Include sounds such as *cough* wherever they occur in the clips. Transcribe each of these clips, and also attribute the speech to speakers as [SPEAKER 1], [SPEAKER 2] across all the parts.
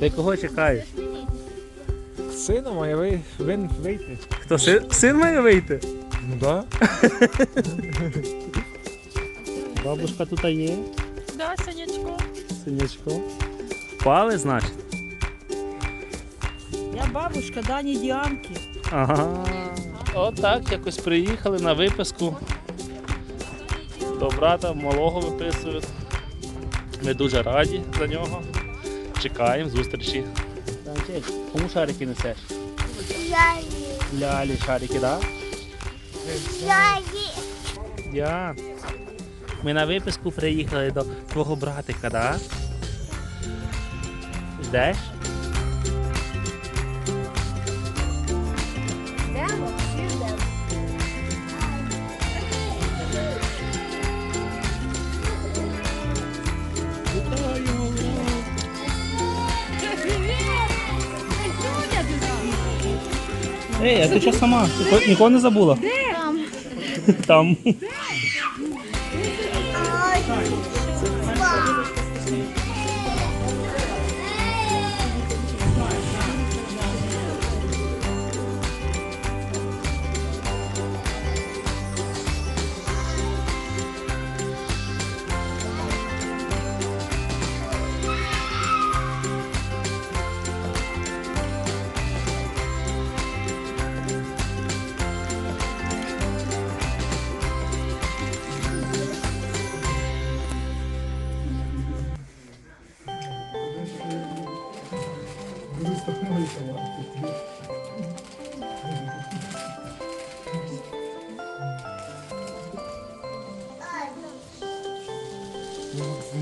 [SPEAKER 1] Ти кого чекаєш?
[SPEAKER 2] Сина має ви, вин, вийти.
[SPEAKER 1] Хто син, син має вийти?
[SPEAKER 2] Ну да. *laughs*
[SPEAKER 1] Бабушка тут є,
[SPEAKER 3] Да, Санячко.
[SPEAKER 1] синячко. Впали, значить?
[SPEAKER 3] Я бабушка Дані Діанки.
[SPEAKER 1] Ага. Отак якось приїхали на виписку. До брата малого виписують. Ми дуже раді за нього. Чекаємо зустрічі. Кому шарики несеш?
[SPEAKER 4] Лялі.
[SPEAKER 1] Лялі шарики, так?
[SPEAKER 4] Лялі.
[SPEAKER 1] Я. Ми на виписку приїхали до твого братика, так?
[SPEAKER 4] Йдеш?
[SPEAKER 1] Ей, а ти що сама? Ніко- Нікого не забула?
[SPEAKER 4] Там.
[SPEAKER 1] Там.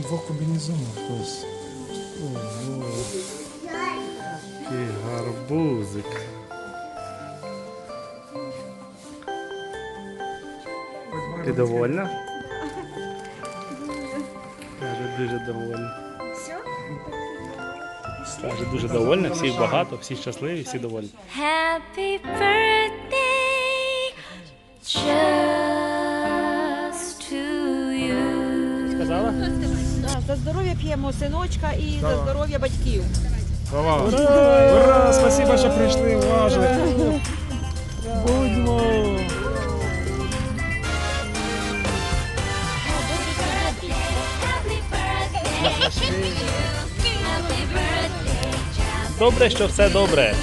[SPEAKER 2] Два комбінезони хтось.
[SPEAKER 1] Який гарбузик. Ти довольна? Каже, дуже довольна. Каже, дуже довольна, всіх багато, всі щасливі, всі довольні.
[SPEAKER 5] Happy birthday just to you.
[SPEAKER 1] Сказала?
[SPEAKER 3] Да, за здоров'я п'ємо синочка і за здоров'я батьків.
[SPEAKER 2] Ура! Ура! Спасибо, що прийшли, уважили.
[SPEAKER 1] Будьмо!
[SPEAKER 5] Happy birthday to you.
[SPEAKER 1] Добре, що все добре.